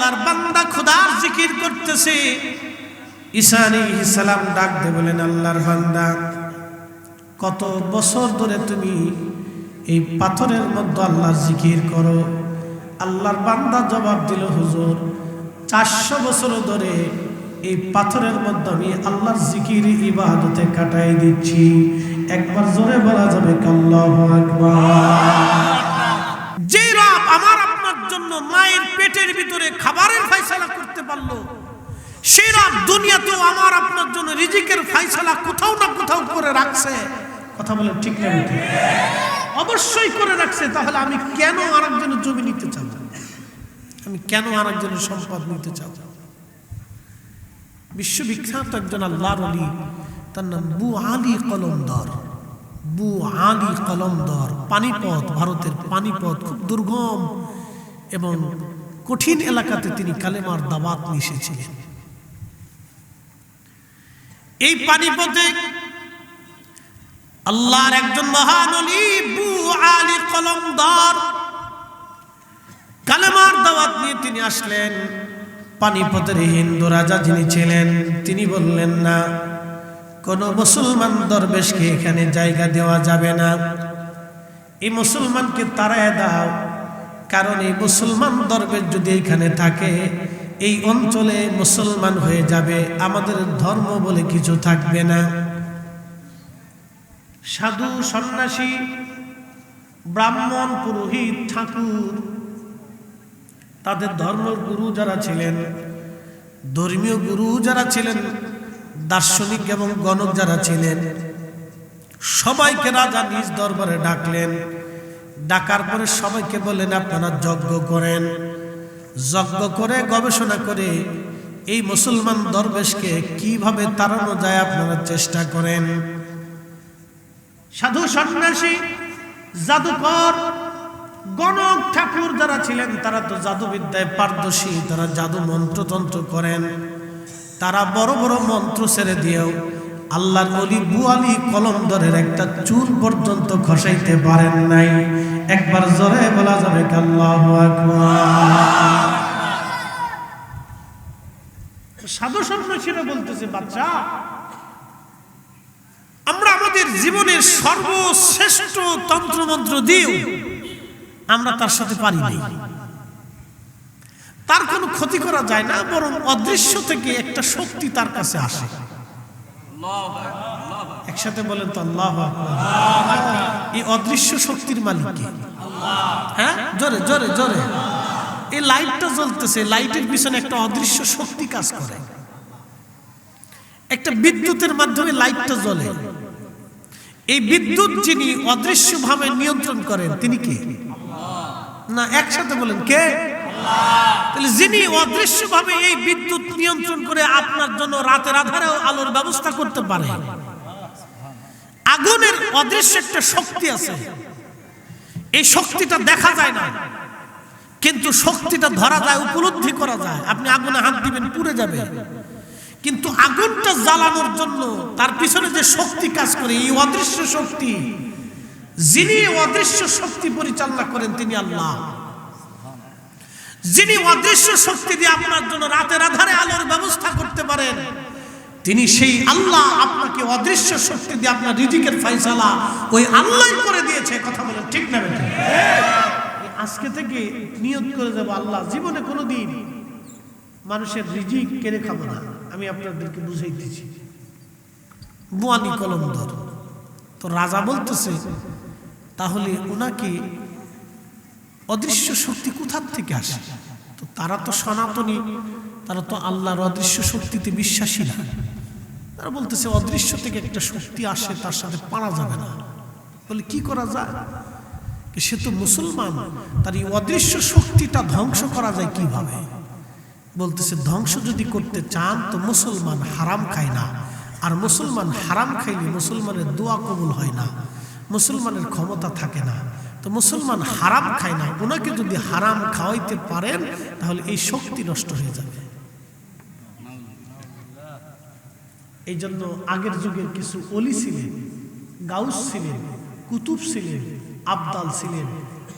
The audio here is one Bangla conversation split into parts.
আল্লাহর বান্দা খোদার জিকির করতেছে। ঈসা আলাইহিস সালাম ডাক দিয়ে বলেন, আল্লাহর বান্দা, কত বছর ধরে তুমি এই পাথরের মধ্যে আল্লাহর জিকির করো? আল্লাহর বান্দা জবাব দিল, হুজুর, চারশো বছর ধরে এই পাথরের মধ্যে আমি আল্লাহর জিকির ইবাদতে কাটাই দিচ্ছি। একবার জোরে বলা যাবে কাল্লাহ আমার জন্য মায়ের পেটের ভিতরে খাবারের ফাইসালা করতে পারল। সেই রব দুনিয়াতেও আমার আপনার জন্য রিজিকের ফাইসালা কোথাও না কোথাও করে রাখছে। কথা বলে ঠিক না অবশ্যই করে রাখছে, তাহলে আমি কেন আরেকজনের জমি নিতে চাব আমি কেন আরেকজনের সম্পদ নিতে চাব বিশ্ববিখ্যাত একজন আল্লাহর অলি তার নাম বু আলী কলমদর। বু আলী কলমদর, পানিপথ, ভারতের পানিপথ, খুব দুর্গম। এবং কঠিন এলাকাতে তিনি কালেমার দাবাত মিশেছিলেন। এই পানিপথে আল্লাহর একজন মহান আলী কলমদার, কালেমার দাওয়াত নিয়ে তিনি আসলেন। পানিপথের হিন্দু রাজা যিনি ছিলেন, তিনি বললেন, না, কোন মুসলমান দরবেশকে এখানে জায়গা দেওয়া যাবে না। এই মুসলমানকে তাড়ায় দাও কারণ এই মুসলমান দরবেশ যদি এখানে থাকে, এই অঞ্চলে মুসলমান হয়ে যাবে, আমাদের ধর্ম বলে কিছু থাকবে না। সাধু, সন্ন্যাসী, ব্রাহ্মণ, পুরোহিত, ঠাকুর, তাদের ধর্মের গুরু যারা ছিলেন, ধর্মীয় গুরু যারা ছিলেন, দার্শনিক এবং গণক যারা ছিলেন, সবাইকে রাজা নিজ দরবারে ডাকলেন। ডাকার পরে সবাইকে বলেন আপনারা যজ্ঞ করেন। যজ্ঞ করে গবেষণা করে এই মুসলমান দরবেশকে কীভাবে তাড়ানো যায় আপনারা চেষ্টা করেন? সাধু সন্ন্যাসী, জাদুকর, গণক ঠাকুর যারা ছিলেন, তারা তো জাদুবিদ্যায় পারদর্শী, তারা জাদু মন্ত্রতন্ত্র করেন। তারা বড় বড় মন্ত্র ছেড়ে দিয়েও আল্লাহর অলি বুয়ালি কলমদরের একটা চুল পর্যন্ত খসাইতে পারেন নাই। একবার জোরে বলা যাবে আল্লাহ সাধু সন্ন্যাসীরা বলতেছে, বাচ্চা, আমরা আমাদের জীবনের সর্বশ্রেষ্ঠ তন্ত্রমন্ত্র দিয়েও আমরা তার সাথে পারি নাই। তার কোনো ক্ষতি করা যায় না, বরং অদৃশ্য থেকে একটা শক্তি তার কাছে আসে। একসাথে বলেন তো আল্লাহ এই অদৃশ্য শক্তির মালিক হ্যাঁ? জোরে জোরে জোরে। এই লাইটটা জ্বলতেছে লাইটের পিছনে একটা অদৃশ্য শক্তি কাজ করে। একটা বিদ্যুতের মাধ্যমে লাইটটা জ্বলে। এই বিদ্যুৎ যিনি অদৃশ্যভাবে নিয়ন্ত্রণ করেন তিনি কে? না একসাথে বলেন কে? তাহলে যিনি অদৃশ্যভাবে এই বিদ্যুৎ নিয়ন্ত্রণ করে আপনার জন্য রাতের আধারেও আলোর ব্যবস্থা করতে পারে, আগুনের অদৃশ্য একটা শক্তি আছে। এই শক্তিটা দেখা যায় না, কিন্তু শক্তিটা ধরা যায়, উপলব্ধি করা যায়। আপনি আগুনে হাত দিবেন, পুড়ে যাবে। কিন্তু আগুনটা জ্বালানোর জন্য তার পিছনে যে শক্তি কাজ করে, এই অদৃশ্য শক্তি, যিনি অদৃশ্য শক্তি পরিচালনা করেন তিনি আল্লাহ। যিনি অদৃশ্য শক্তি দিয়ে আপনার জন্য রাতের আধারে আলোর ব্যবস্থা করতে পারেন, তিনি সেই আল্লাহ আপনাকে অদৃশ্য শক্তি দিয়ে আপনার রিজিকের ফাইসালা ওই আল্লাহ করে দিয়েছে। কথা বলে ঠিক না আজকে থেকে নিয়ত করে যাব আল্লাহ। জীবনে কোনো দিন মানুষের রিজিক কেড়ে খাব না। আমি আপনাদেরকে বুঝাই দিচ্ছি। বুয়ানি কলম ধর। তো রাজা বলতেছে, তাহলে ওনাকে অদৃশ্য শক্তি কোথার থেকে আসে? তো তারা তো সনাতনী, তারা তো আল্লাহর অদৃশ্য শক্তিতে বিশ্বাসী না। তারা বলতেছে, অদৃশ্য থেকে একটা শক্তি আসে, তার সাথে পারা যাবে না। বলে, কি করা যায়? সে তো মুসলমান, তার এই অদৃশ্য শক্তিটা ধ্বংস করা যায় কীভাবে? বলতেছে, ধ্বংস যদি করতে চান তো মুসলমান হারাম খায় না। আর মুসলমান হারাম খাইলে মুসলমানের দোয়া কবুল হয় না। মুসলমানের ক্ষমতা থাকে না। তো মুসলমান হারাম খায় না। ওনাকে যদি হারাম খাওয়াইতে পারেন, তাহলে এই শক্তি নষ্ট হয়ে যাবে। এই জন্য আগের যুগের কিছু অলি ছিলেন, গাউস ছিলেন, কুতুব ছিলেন, আবদাল ছিলেন।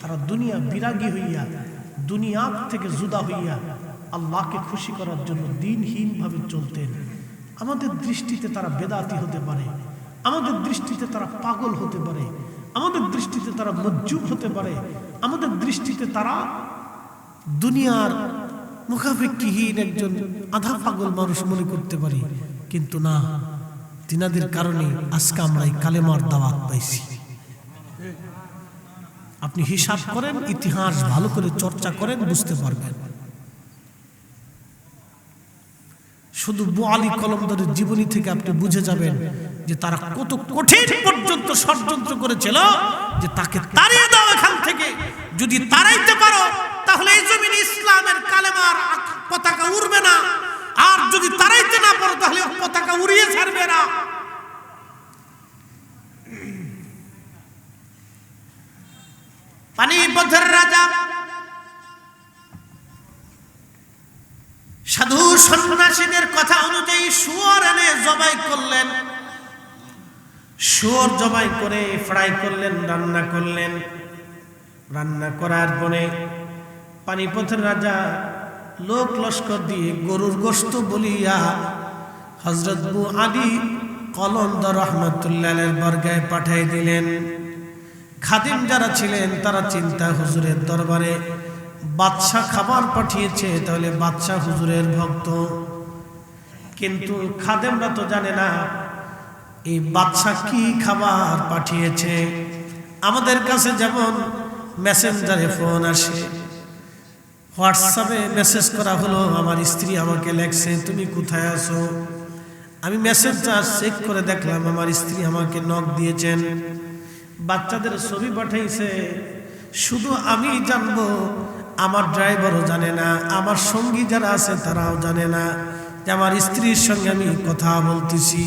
তারা দুনিয়া বিরাগী হইয়া, দুনিয়া থেকে জুদা হইয়া আল্লাহকে খুশি করার জন্য দিনহীনভাবে চলতেন। আমাদের দৃষ্টিতে তারা বেদাতি হতে পারে, আমাদের দৃষ্টিতে তারা পাগল হতে পারে আমাদের দৃষ্টিতে তারা মজ্জুব হতে পারে। আমাদের দৃষ্টিতে তারা দুনিয়ার মুখাফেক্ষিহীন একজন আধা পাগল মানুষ মনে করতে পারি। কিন্তু না, তিনাদের কারণে আজকে আমরা এই কালেমার দাওয়াত পাইছি। আপনি হিসাব করেন, ইতিহাস ভালো করে চর্চা করেন, বুঝতে পারবেন। শুধু বোয়ালি কলমদারের জীবনী থেকে আপনি বুঝে যাবেন যে তারা কত কঠিন পর্যন্ত ষড়যন্ত্র করেছিল, যে তাকে তাড়িয়ে দাও এখান থেকে। যদি তাড়াইতে পারো, তাহলে এই জমিন ইসলামের কালেমার পতাকা উড়বে না। আর যদি তাড়াইতে না পারো, তাহলে পতাকা উড়িয়ে ছাড়বে না। জবাই করলেন, শুয়োর জবাই করে ফ্রাই করলেন, রান্না করলেন। রান্না করার পরে পানিপথের রাজা লোক লস্কর দিয়ে গরুর গোস্ত বলিয়া হজরত বু আলী কলন্দ রহমতুল্লাহের বর্গায় পাঠাই দিলেন। খাদিম যারা ছিলেন, তারা চিন্তা হুজুরের দরবারে, বাদশাহ খাবার পাঠিয়েছে, তাহলে বাদশাহ হুজুরের ভক্ত। কিন্তু খাদেমরা তো জানে না, এই বাদশাহ কি খাবার পাঠিয়েছে? আমাদের কাছে যেমন মেসেঞ্জারে ফোন আসে, হোয়াটসঅ্যাপে মেসেজ করা হলো, আমার স্ত্রী আমাকে লেখছে, তুমি কোথায় আছো? আমি মেসেজটা চেক করে দেখলাম, আমার স্ত্রী আমাকে নখ দিয়েছেন। বাচ্চাদের ছবি পাঠাইছে, শুধু আমি জানব, আমার ড্রাইভারও জানে না, আমার সঙ্গী যারা আছে তারাও জানে না। যে আমার স্ত্রীর সঙ্গে আমি কথা বলতেছি।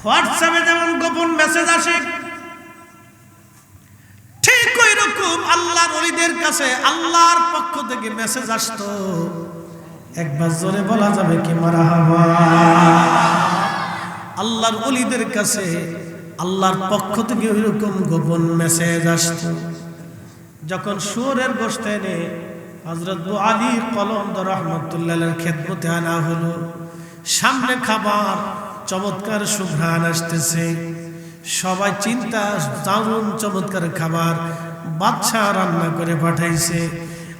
হোয়াটসঅ্যাপে যেমন গোপন মেসেজ আসে, ঠিক ওই রকম আল্লাহর অলিদের কাছে আল্লাহর পক্ষ থেকে মেসেজ আসতো। একবার জোরে বলা যাবে কি মারা আল্লাহর অলিদের কাছে আল্লাহর পক্ষ থেকে ওইরকম গোপন মেসেজ আসতো। যখন সুরের এনে হজরত আলী কলম রহমতুল্লাহ খেদমতে আনা হলো। সামনে খাবার, চমৎকার সুঘ্রাণ আসতেছে। সবাই চিন্তা, দারুণ চমৎকার খাবার বাচ্চা রান্না করে পাঠাইছে।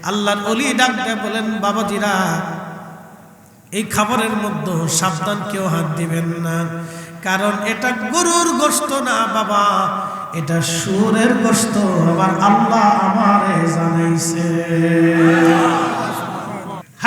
আল্লাহর অলি ডাকতে বলেন, বাবাজিরা, এই খাবারের মধ্যে সাবধান কেউ হাত দিবেন না। কারণ এটা গরুর গোস্ত না, বাবা। এটা সুরের কষ্ট আবার আল্লাহ আমারে জানাইছে।